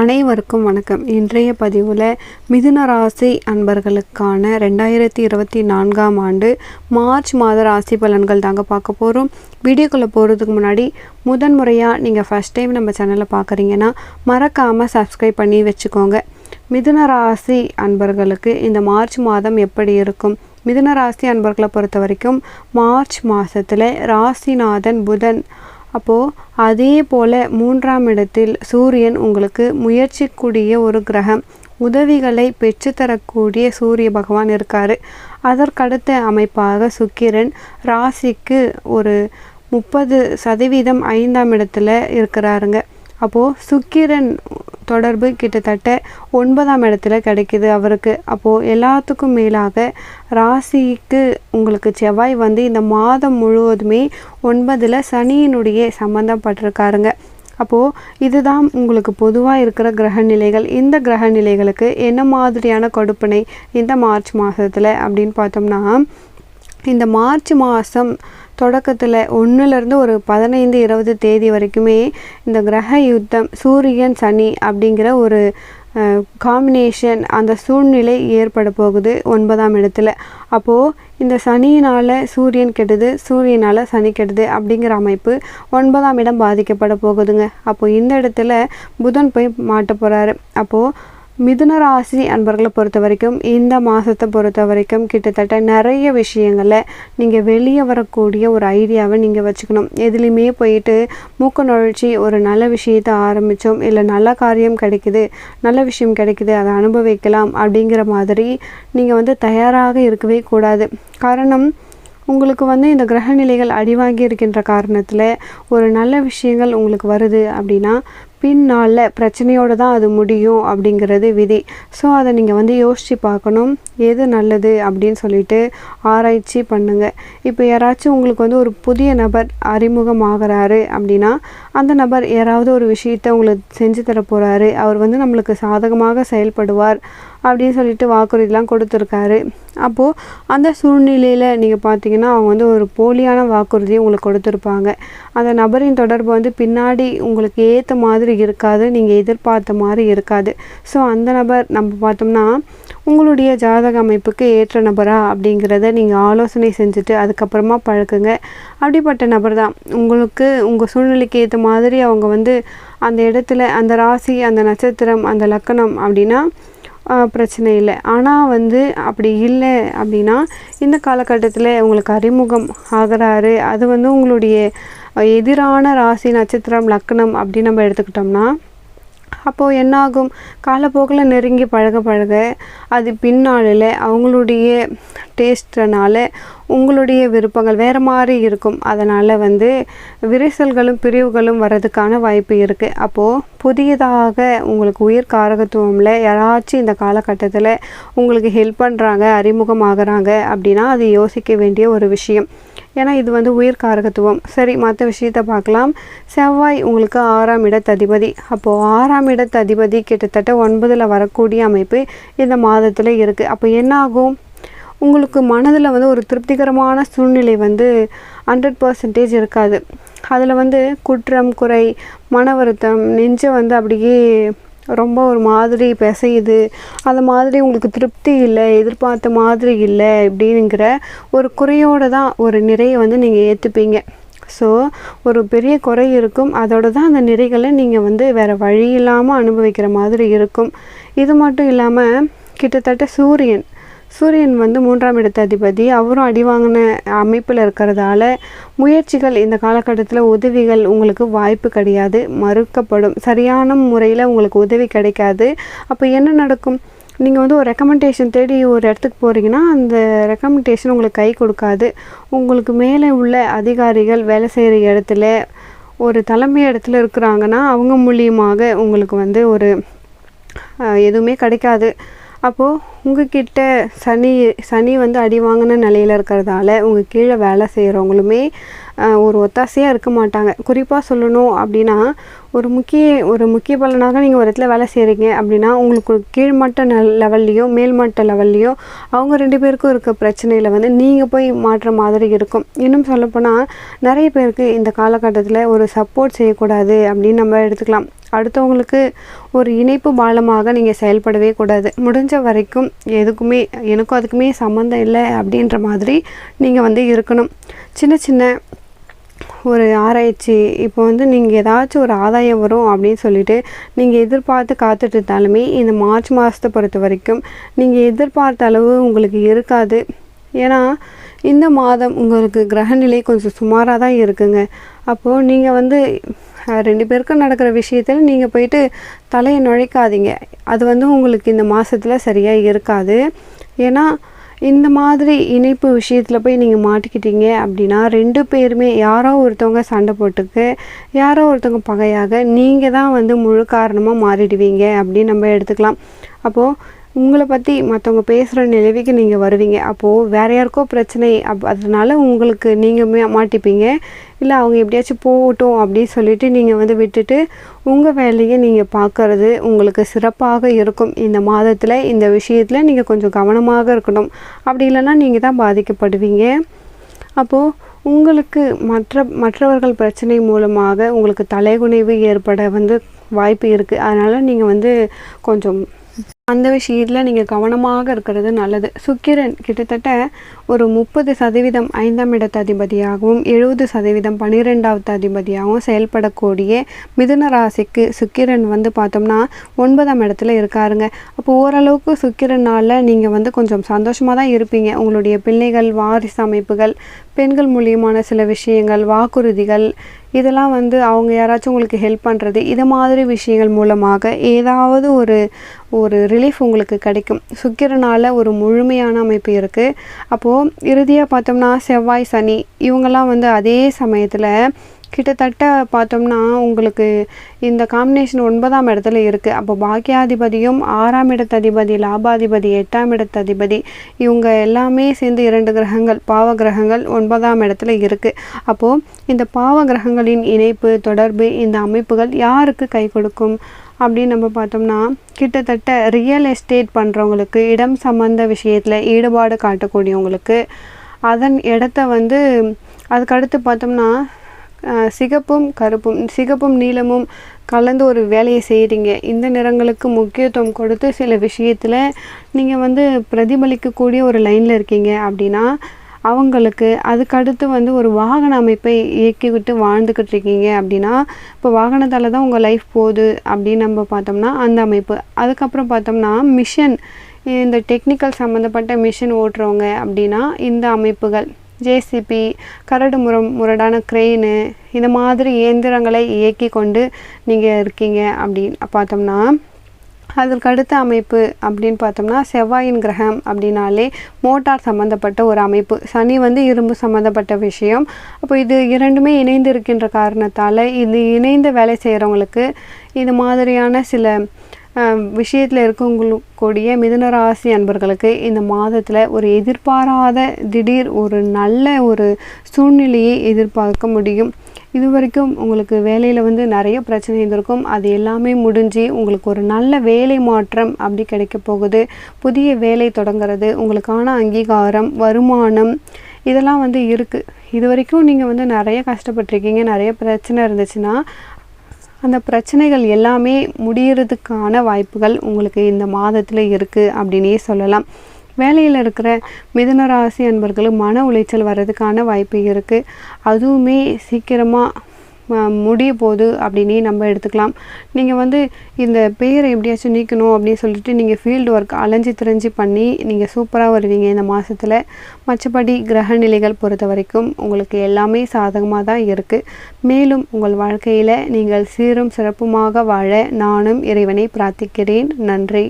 அனைவருக்கும் வணக்கம். இன்றைய பதிவில் மிதுன ராசி அன்பர்களுக்கான ரெண்டாயிரத்தி இருபத்தி நான்காம் ஆண்டு மார்ச் மாத ராசி பலன்கள் தாங்க பார்க்க போகிறோம் வீடியோக்குள்ளே போகிறதுக்கு முன்னாடி முதன் முறையாக நீங்கள் ஃபஸ்ட் டைம் நம்ம சேனலை பார்க்குறீங்கன்னா மறக்காமல் சப்ஸ்கிரைப் பண்ணி வச்சுக்கோங்க. மிதுன ராசி அன்பர்களுக்கு இந்த மார்ச் மாதம் எப்படி இருக்கும்? மிதுன ராசி அன்பர்களை பொறுத்த வரைக்கும் மார்ச் மாதத்தில் ராசிநாதன் புதன் அப்போது அதே போல் மூன்றாம் இடத்தில் சூரியன் உங்களுக்கு முயற்சிக்கூடிய ஒரு கிரகம். உதவிகளை பெற்றுத்தரக்கூடிய சூரிய பகவான் இருக்கார். அதற்கடுத்த அமைப்பாக சுக்கிரன் ராசிக்கு ஒரு முப்பது சதவீதம் ஐந்தாம் இடத்துல இருக்கிறாருங்க. அப்போது சுக்கிரன் தொடர்பு கிட்டத்தட்ட ஒன்பதாம் இடத்துல கிடைக்குது அவருக்கு. அப்போது எல்லாத்துக்கும் மேலாக ராசிக்கு உங்களுக்கு செவ்வாய் வந்து இந்த மாதம் முழுவதுமே ஒன்பதில் சனியினுடைய சம்மந்தப்பட்டிருக்காருங்க அப்போது இதுதான் உங்களுக்கு பொதுவாக இருக்கிற கிரக நிலைகள் இந்த கிரக நிலைகளுக்கு என்ன மாதிரியான கொடுப்பினை இந்த மார்ச் மாதத்தில் அப்படின்னு பார்த்தோம்னா இந்த மார்ச் மாதம் தொடக்கத்தில் ஒன்றுலேருந்து ஒரு பதினைந்து இருபது தேதி வரைக்குமே இந்த கிரக யுத்தம் சூரியன் சனி அப்படிங்கிற ஒரு காம்பினேஷன் அந்த சூழ்நிலை ஏற்பட போகுது ஒன்பதாம் இடத்துல. அப்போது இந்த சனியினால் சூரியன் கெடுது சூரியனால் சனி கெடுது அப்படிங்கிற அமைப்பு ஒன்பதாம் இடம் பாதிக்கப்பட போகுதுங்க. அப்போது இந்த இடத்துல புதன் போய் மாட்ட போகிறாரு அப்போது மிதுன ராசி அன்பர்களை பொறுத்த வரைக்கும் இந்த மாதத்தை பொறுத்த வரைக்கும் கிட்டத்தட்ட நிறைய விஷயங்களை நீங்கள் வெளியே வரக்கூடிய ஒரு ஐடியாவை நீங்கள் வச்சுக்கணும். எதுலேயுமே போயிட்டு மூக்க நுழைச்சி ஒரு நல்ல விஷயத்தை ஆரம்பித்தோம் இல்லை நல்ல காரியம் கிடைக்குது நல்ல விஷயம் கிடைக்குது அதை அனுபவிக்கலாம் அப்படிங்கிற மாதிரி நீங்கள் வந்து தயாராக இருக்கவே கூடாது. காரணம் உங்களுக்கு வந்து இந்த கிரகநிலைகள் அடிவாங்கி இருக்கின்ற காரணத்தில் ஒரு நல்ல விஷயங்கள் உங்களுக்கு வருது அப்படின்னா பின்னால் பிரச்சனையோடு தான் அது முடியும் அப்படிங்கிறது விதி. ஸோ அதை நீங்கள் வந்து யோசித்து பார்க்கணும். எது நல்லது அப்படின்னு சொல்லிட்டு ஆராய்ச்சி பண்ணுங்கள் இப்போ யாராச்சும் உங்களுக்கு வந்து ஒரு புதிய நபர் அறிமுகமாகிறாரு அப்படின்னா அந்த நபர் யாராவது ஒரு விஷயத்தை உங்களுக்கு செஞ்சு தர போகிறாரு அவர் வந்து நம்மளுக்கு சாதகமாக செயல்படுவார் அப்படின்னு சொல்லிட்டு வாக்குறுதிலாம் கொடுத்துருக்காரு. அப்போது அந்த சூழ்நிலையில் நீங்கள் பார்த்தீங்கன்னா அவங்க வந்து ஒரு போலியான வாக்குறுதியை உங்களுக்கு கொடுத்துருப்பாங்க. அந்த நபரின் தொடர்பு வந்து பின்னாடி உங்களுக்கு ஏற்ற மாதிரி இருக்காது நீங்கள் எதிர்பார்த்த மாதிரி இருக்காது. ஸோ அந்த நபர் நம்ம பார்த்தோம்னா உங்களுடைய ஜாதக அமைப்புக்கு ஏற்ற நபரா அப்படிங்கிறத நீங்கள் ஆலோசனை செஞ்சுட்டு அதுக்கப்புறமா பழக்குங்க. அப்படிப்பட்ட நபர் தான். உங்களுக்கு உங்கள் சூழ்நிலைக்கு ஏற்ற மாதிரி அவங்க வந்து அந்த இடத்துல அந்த ராசி அந்த நட்சத்திரம் அந்த லக்கணம் அப்படின்னா பிரச்சனை இல்லை. ஆனால் வந்து அப்படி இல்லை அப்படின்னா இந்த காலகட்டத்தில் உங்களுக்கு அறிமுகம் ஆகிறாரு. அது வந்து உங்களுடைய எதிரான ராசி நட்சத்திரம் லக்னம் அப்படின்னு நம்ம எடுத்துக்கிட்டோம்னா அப்போது என்னாகும்? காலப்போக்கில் நெருங்கி பழக பழக அது பின்னாளில் அவங்களுடைய டேஸ்ட்னால உங்களுடைய விருப்பங்கள் வேறு மாதிரி இருக்கும். அதனால் வந்து விரிசல்களும் பிரிவுகளும் வர்றதுக்கான வாய்ப்பு இருக்குது அப்போது புதியதாக உங்களுக்கு உயிர் காரகத்துவமில் யாராச்சும் இந்த காலகட்டத்தில் உங்களுக்கு ஹெல்ப் பண்ணுறாங்க அறிமுகமாகறாங்க அப்படின்னா அது யோசிக்க வேண்டிய ஒரு விஷயம். ஏன்னா இது வந்து உயிர் காரகத்துவம். சரி மற்ற விஷயத்தை பார்க்கலாம். செவ்வாய் உங்களுக்கு ஆறாம் இடத்ததிபதி. அப்போது ஆறாம் இடத்ததிபதி கிட்டத்தட்ட ஒன்பதில் வரக்கூடிய அமைப்பு இந்த மாதத்தில் இருக்குது அப்போ என்ன ஆகும் உங்களுக்கு மனதில் வந்து ஒரு திருப்திகரமான சூழ்நிலை வந்து ஹண்ட்ரட் பர்சன்டேஜ் இருக்காது. அதில் வந்து குற்றம் குறை மன வருத்தம் நெஞ்சை வந்து அப்படியே ரொம்ப ஒரு மாதிரி பிசையுது. அந்த மாதிரி உங்களுக்கு திருப்தி இல்லை எதிர்பார்த்த மாதிரி இல்லை அப்படிங்கிற ஒரு குறையோடு தான் ஒரு நிறையை வந்து நீங்கள் ஏற்றுப்பீங்க ஸோ ஒரு பெரிய குறை இருக்கும். அதோட தான் அந்த நிறைகளை நீங்கள் வந்து வேறு வழி இல்லாமல் அனுபவிக்கிற மாதிரி இருக்கும். இது மட்டும் இல்லாமல் கிட்டத்தட்ட சூரியன் சூரியன் வந்து மூன்றாம் இடத்த அதிபதி அவரும் அடி வாங்கின அமைப்பில் இருக்கிறதால முயற்சிகள் இந்த காலகட்டத்தில் உதவிகள் உங்களுக்கு வாய்ப்பு கிடையாது மறுக்கப்படும். சரியான முறையில் உங்களுக்கு உதவி கிடைக்காது. அப்போ என்ன நடக்கும்? நீங்கள் வந்து ஒரு ரெக்கமெண்டேஷன் தேடி ஒரு இடத்துக்கு போகிறீங்கன்னா அந்த ரெக்கமெண்டேஷன் உங்களுக்கு கை கொடுக்காது. உங்களுக்கு மேலே உள்ள அதிகாரிகள் வேலை செய்கிற இடத்துல ஒரு தலைமை இடத்துல இருக்கிறாங்கன்னா அவங்க மூலியமாக உங்களுக்கு வந்து ஒரு எதுவுமே கிடைக்காது. அப்போது உங்ககிட்ட சனி சனி வந்து அடி வாங்கின நிலையில் இருக்கிறதால உங்கள் கீழே வேலை செய்கிறவங்களுமே ஒரு ஒத்தாசையாக இருக்க மாட்டாங்க. குறிப்பாக சொல்லணும் அப்படின்னா ஒரு முக்கிய ஒரு முக்கிய பலனாக நீங்கள் ஒரு இடத்துல வேலை செய்கிறீங்க அப்படின்னா உங்களுக்கு கீழ்மட்ட ந லெவல்லையோ மேல்மட்ட லெவல்லையோ அவங்க ரெண்டு பேருக்கும் இருக்க பிரச்சனையில் வந்து நீங்கள் போய் மாற்ற மாதிரி இருக்கும். இன்னும் சொல்லப்போனால் நிறைய பேருக்கு இந்த காலகட்டத்தில் ஒரு சப்போர்ட் செய்யக்கூடாது அப்படின்னு நம்ம எடுத்துக்கலாம். அடுத்தவங்களுக்கு ஒரு இணைப்பு பாலமாக நீங்கள் செயல்படவே கூடாது. முடிஞ்ச வரைக்கும் எதுக்குமே எனக்கும் அதுக்குமே சம்மந்தம் இல்லை அப்படின்ற மாதிரி நீங்கள் வந்து இருக்கணும். சின்ன சின்ன ஒரு ஆராய்ச்சி இப்போ வந்து நீங்கள் ஏதாச்சும் ஒரு ஆதாயம் வரும் அப்படின்னு சொல்லிட்டு நீங்கள் எதிர்பார்த்து காத்துட்டு இருந்தாலுமே இந்த மார்ச் மாதத்தை பொறுத்த வரைக்கும் நீங்கள் எதிர்பார்த்த அளவு உங்களுக்கு இருக்காது. ஏன்னா இந்த மாதம் உங்களுக்கு கிரகநிலை கொஞ்சம் சுமாராக தான் இருக்குங்க. அப்போது நீங்கள் வந்து ரெண்டு பேருக்கும் நடக்கிற விஷயத்தில் நீங்கள் போயிட்டு தலையை நுழைக்காதீங்க. அது வந்து உங்களுக்கு இந்த மாதத்தில் சரியாக இருக்காது. ஏன்னா இந்த மாதிரி இணைப்பு விஷயத்தில் போய் நீங்கள் மாட்டிக்கிட்டீங்க அப்படின்னா ரெண்டு பேருமே யாரோ ஒருத்தவங்க சண்டை போட்டுக்கு யாரோ ஒருத்தவங்க பகையாக நீங்கள் தான் வந்து முழு காரணமாக மாறிடுவீங்க அப்படின்னு நம்ம எடுத்துக்கலாம். அப்போது உங்களை பற்றி மற்றவங்க பேசுகிற நிலவிக்கு நீங்கள் வருவீங்க. அப்போது வேற யாருக்கோ பிரச்சனை அப் அதனால உங்களுக்கு நீங்கள் மாட்டிப்பீங்க. இல்லை அவங்க எப்படியாச்சும் போகட்டும் அப்படின்னு சொல்லிட்டு நீங்கள் வந்து விட்டுட்டு உங்கள் வேலையை நீங்கள் பார்க்கறது உங்களுக்கு சிறப்பாக இருக்கும். இந்த மாதத்தில் இந்த விஷயத்தில் நீங்கள் கொஞ்சம் கவனமாக இருக்கணும். அப்படி இல்லைன்னா நீங்கள் தான் பாதிக்கப்படுவீங்க. அப்போது உங்களுக்கு மற்ற மற்றவர்கள் பிரச்சனை மூலமாக உங்களுக்கு தலைகுனிவு ஏற்பட வந்து வாய்ப்பு இருக்குது அதனால் நீங்கள் வந்து கொஞ்சம் அந்த விஷயத்தில் நீங்கள் கவனமாக இருக்கிறது நல்லது. சுக்கிரன் கிட்டத்தட்ட ஒரு முப்பது சதவீதம் ஐந்தாம் இடத்து அதிபதியாகவும் எழுபது சதவீதம் பன்னிரெண்டாவது அதிபதியாகவும் செயல்படக்கூடிய மிதுன ராசிக்கு சுக்கிரன் வந்து பார்த்தோம்னா ஒன்பதாம் இடத்துல இருக்காருங்க. அப்போ ஓரளவுக்கு சுக்கிரனால் நீங்கள் வந்து கொஞ்சம் சந்தோஷமாக தான் இருப்பீங்க. உங்களுடைய பிள்ளைகள் வாரிசு அமைப்புகள் பெண்கள் மூலியமான சில விஷயங்கள் வாக்குறுதிகள் இதெல்லாம் வந்து அவங்க யாராச்சும் உங்களுக்கு ஹெல்ப் பண்ணுறது இது மாதிரி விஷயங்கள் மூலமாக ஏதாவது ஒரு ஒரு ரிலீஃப் உங்களுக்கு கிடைக்கும். சுக்கிரனால் ஒரு முழுமையான அமைப்பு இருக்குது அப்போது இறுதியாக பார்த்தோம்னா செவ்வாய் சனி இவங்கெல்லாம் வந்து அதே சமயத்தில் கிட்டத்தட்ட பார்த்தோம்னா உங்களுக்கு இந்த காம்பினேஷன் ஒன்பதாம் இடத்துல இருக்குது அப்போ பாக்கியாதிபதியும் ஆறாம் இடத்து அதிபதி லாபாதிபதி எட்டாம் இடத்து அதிபதி இவங்க எல்லாமே சேர்ந்து இரண்டு கிரகங்கள் பாவ கிரகங்கள் ஒன்பதாம் இடத்துல இருக்குது அப்போது இந்த பாவ கிரகங்களின் இணைப்பு தொடர்பு இந்த அமைப்புகள் யாருக்கு கை கொடுக்கும்? அப்படின்னு நம்ம பார்த்தோம்னா கிட்டத்தட்ட ரியல் எஸ்டேட் பண்ணுறவங்களுக்கு இடம் சம்மந்த விஷயத்தில் ஈடுபாடு காட்டக்கூடியவங்களுக்கு அதன் இடத்த வந்து அதுக்கடுத்து பார்த்தோம்னா சிகப்பும் கருப்பும் சிகப்பும் நீளமும் கலந்து ஒரு வேலையை செய்கிறீங்க இந்த நிறங்களுக்கு முக்கியத்துவம் கொடுத்து சில விஷயத்தில் நீங்கள் வந்து பிரதிபலிக்கக்கூடிய ஒரு லைனில் இருக்கீங்க அப்படின்னா அவங்களுக்கு அதுக்கடுத்து வந்து ஒரு வாகன அமைப்பை இயக்கி விட்டு வாழ்ந்துக்கிட்டு இருக்கீங்க அப்படின்னா இப்போ வாகனத்தால் தான் உங்கள் லைஃப் போகுது அப்படின்னு நம்ம பார்த்தோம்னா அந்த அமைப்பு. அதுக்கப்புறம் பார்த்தோம்னா மிஷன் இந்த டெக்னிக்கல் சம்மந்தப்பட்ட மிஷின் ஓட்டுறவங்க அப்படின்னா இந்த அமைப்புகள். ஜேசிபி கரடு முரம் முரடான க்ரெயின் இந்த மாதிரி இயந்திரங்களை இயக்கி கொண்டு நீங்கள் இருக்கீங்க அப்படின்னு பார்த்தோம்னா அதற்கு அடுத்த அமைப்பு அப்படின்னு பார்த்தோம்னா செவ்வாயின் கிரகம் அப்படின்னாலே மோட்டார் சம்மந்தப்பட்ட ஒரு அமைப்பு. சனி வந்து இரும்பு சம்மந்தப்பட்ட விஷயம். அப்போ இது இரண்டுமே இணைந்து இருக்கின்ற காரணத்தால் இது இணைந்து வேலை செய்கிறவங்களுக்கு இது மாதிரியான சில விஷயத்தில் இருக்கக்கூடிய மிதுன ராசி அன்பர்களுக்கு இந்த மாதத்தில் ஒரு எதிர்பாராத திடீர் ஒரு நல்ல ஒரு சூழ்நிலையை எதிர்பார்க்க முடியும். இது வரைக்கும் உங்களுக்கு வேலையில் வந்து நிறைய பிரச்சனை இருந்திருக்கும். அது எல்லாமே முடிஞ்சு உங்களுக்கு ஒரு நல்ல வேலை மாற்றம் அப்படி கிடைக்க போகுது. புதிய வேலை தொடங்குறது உங்களுக்கான அங்கீகாரம் வருமானம் இதெல்லாம் வந்து இருக்குது இது வரைக்கும் நீங்கள் வந்து நிறைய கஷ்டப்பட்டிருக்கீங்க. நிறைய பிரச்சனை இருந்துச்சுன்னா அந்த பிரச்சனைகள் எல்லாமே முடியறதுக்கான வாய்ப்புகள் உங்களுக்கு இந்த மாதத்தில் இருக்குது அப்படின்னே சொல்லலாம். வேலையில் இருக்கிற மிதுன ராசி அன்பர்களும் மன உளைச்சல் வர்றதுக்கான வாய்ப்பு இருக்குது அதுவுமே சீக்கிரமாக முடிய போகுது அப்படின்னே நம்ம எடுத்துக்கலாம். நீங்கள் வந்து இந்த பெயரை எப்படியாச்சும் நீக்கணும் அப்படின்னு சொல்லிட்டு நீங்கள் ஃபீல்டு ஒர்க் அலைஞ்சு திரிஞ்சு பண்ணி நீங்கள் சூப்பராக வருவீங்க இந்த மாதத்தில் மற்றபடி கிரக நிலைகள் பொறுத்த வரைக்கும் உங்களுக்கு எல்லாமே சாதகமாக தான் இருக்குது மேலும் உங்கள் வாழ்க்கையில் நீங்கள் சீரும் சிறப்புமாக வாழ நானும் இறைவனை பிரார்த்திக்கிறேன். நன்றி.